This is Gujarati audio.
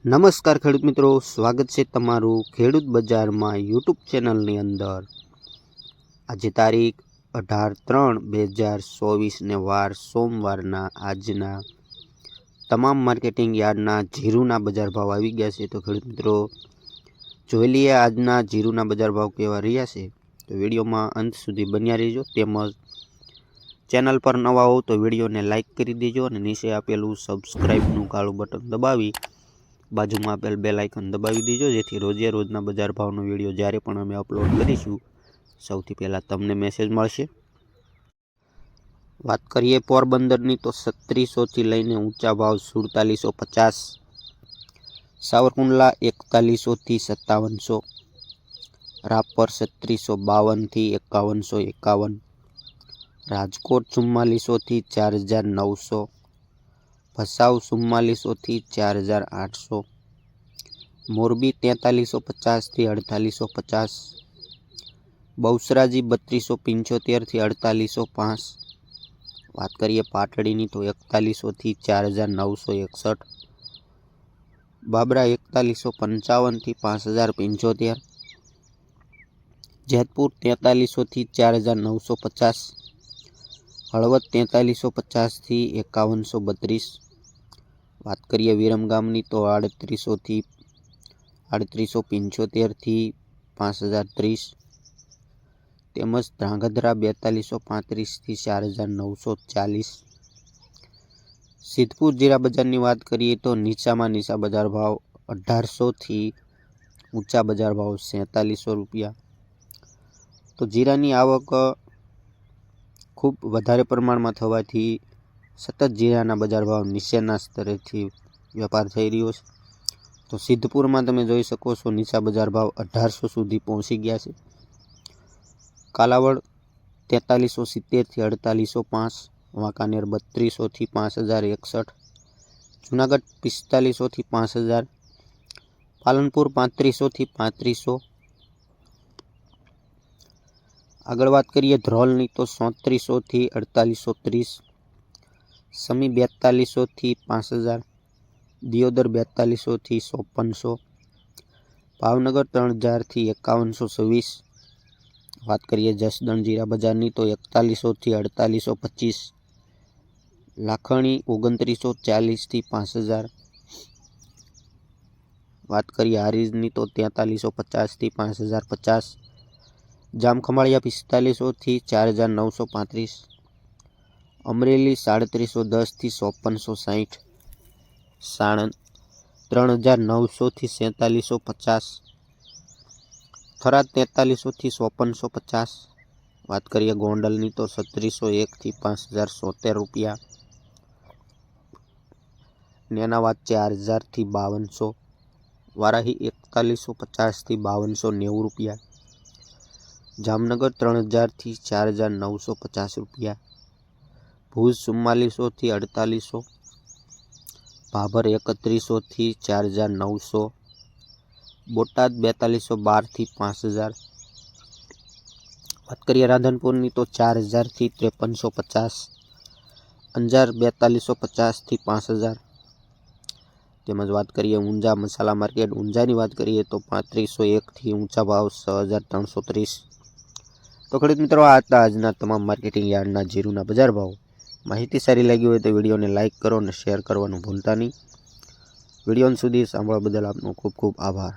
નમસ્કાર ખેડૂત મિત્રો, સ્વાગત છે તમારું ખેડૂત બજારમાં યુટ્યુબ ચેનલની અંદર. આજે તારીખ અઢાર ત્રણ બે હજાર ચોવીસને વાર સોમવારના આજના તમામ માર્કેટિંગ યાર્ડના જીરુના બજાર ભાવ આવી ગયા છે. તો ખેડૂત મિત્રો, જોઈ લઈએ આજના જીરુના બજાર ભાવ કેવા રહ્યા છે. તો વિડીયોમાં અંત સુધી બન્યા રહેજો. તેમજ ચેનલ પર નવા હો તો વિડીયોને લાઇક કરી દેજો અને નીચે આપેલું સબસ્ક્રાઈબનું કાળું બટન દબાવી બાજુમાં આપેલ બેલ આઇકન દબાવી દેજો, જેથી રોજે રોજના બજાર ભાવનો વીડિયો જ્યારે પણ અમે અપલોડ કરીશું, સૌથી પહેલાં તમને મેસેજ મળશે. વાત કરીએ પોરબંદરની, તો સત્રીસોથી લઈને ઊંચા ભાવ સુડતાલીસો પચાસ, સાવરકુંડલા એકતાલીસોથી સત્તાવનસો, રાપર છત્રીસો બાવનથી એકાવનસો એકાવન, રાજકોટ ચુમ્માલીસોથી ચાર હજાર નવસો ભસાઉ ચુમ્માલીસોથી ચાર હજાર આઠસો. મોરબી તેતાલીસો પચાસથી અડતાલીસો પચાસ બહુસરાજી બત્રીસો પંચોતેરથી અડતાલીસો પાંચ વાત કરીએ પાટડીની તો એકતાલીસોથી ચાર હજાર નવસો એકસઠ. બાબરા એકતાલીસો પંચાવનથી પાંચ હજાર પંચોતેર. જેતપુર તેતાલીસોથી ચાર હજાર નવસો પચાસ. હળવદ તેતાલીસો પચાસથી એકાવનસો બત્રીસ. વાત કરીએ વિરમગામની તો આડત્રીસોથી આડત્રીસો પંચોતેરથી પાંચ હજાર ત્રીસ. તેમજ ધ્રાંગધ્રા બેતાલીસો પાંત્રીસથી ચાર હજાર નવસો ચાલીસ. સિદ્ધપુર જીરા બજારની વાત કરીએ તો નીચામાં નીચા બજાર ભાવ અઢારસોથી ઊંચા બજાર ભાવ સેતાલીસો રૂપિયા. તો જીરાની આવક ખૂબ વધારે પ્રમાણમાં થવાથી સતત જીરાના બજાર ભાવ નીચેના સ્તરેથી વેપાર થઈ રહ્યો છે. તો સિદ્ધપુરમાં તમે જોઈ શકો છો નીચા બજાર ભાવ અઢારસો સુધી પહોંચી ગયા છે. કાલાવડ તેતાલીસો સિત્તેરથી અડતાલીસો પાંચ, વાંકાનેર બત્રીસોથી પાંચ હજાર એકસઠ, જુનાગઢ પિસ્તાલીસોથી પાંચ હજાર, પાલનપુર પાંત્રીસોથી પાંત્રીસો, આગળ વાત કરીએ ધ્રોલની તો સોત્રીસોથી અડતાલીસો ત્રીસ સમી બેતાલીસોથી પાંચ હજાર, દિયોદર બેતાલીસોથી ચોપનસો, ભાવનગર ત્રણ હજારથી એકાવનસો છવ્વીસ, વાત કરીએ જસદણ જીરા બજારની તો એકતાલીસોથી અડતાલીસો પચીસ, લાખણી ઓગણત્રીસો ચાલીસથી પાંચ હજાર, વાત કરીએ હારીજની તો તેતાલીસો પચાસથી પાંચ હજાર પચાસ, જામખંભાળિયા પિસ્તાલીસોથી ચાર હજાર નવસો પાંત્રીસ અમરેલી સાડત્રીસો દસથી ચોપનસો સાહીઠ સાણંદ ત્રણ હજાર નવસોથી સેતાલીસો પચાસ. થરાદ તેતાલીસોથી ચોપનસો પચાસ. વાત કરીએ ગોંડલની તો છત્રીસો એકથી પાંચ હજાર સોતેર રૂપિયા. નેના વાત ચાર હજારથી બાવનસો. વારાહી એકતાલીસો પચાસથી બાવનસો નેવું રૂપિયા. જામનગર ત્રણ હજારથી ચાર હજાર નવસો પચાસ રૂપિયા. ભુજ ચુમ્માલીસોથી અડતાલીસો, ભાભર એકત્રીસોથી ચાર હજાર નવસો, બોટાદ બેતાલીસો બારથી પાંચ હજાર વાત કરીએ રાધનપુરની તો ચાર હજારથી ત્રેપનસો પચાસ, અંજાર બેતાલીસો પચાસથી પાંચ હજાર, તેમજ વાત કરીએ ઊંઝા મસાલા માર્કેટ, ઊંઝાની વાત કરીએ તો પાંત્રીસો એકથી ઊંચા ભાવ છ હજાર ત્રણસો ત્રીસ. તો ખેડૂત મિત્રો, આ હતા આજના તમામ માર્કેટિંગ યાર્ડના જીરુના બજાર ભાવ. માહિતી સારી લાગી હોય તો વિડીયોને લાઇક કરો અને શેર કરવાનું ભૂલતા નહીં. વીડિયો સુધી સાંભળવા બદલ આપનો ખૂબ ખૂબ આભાર.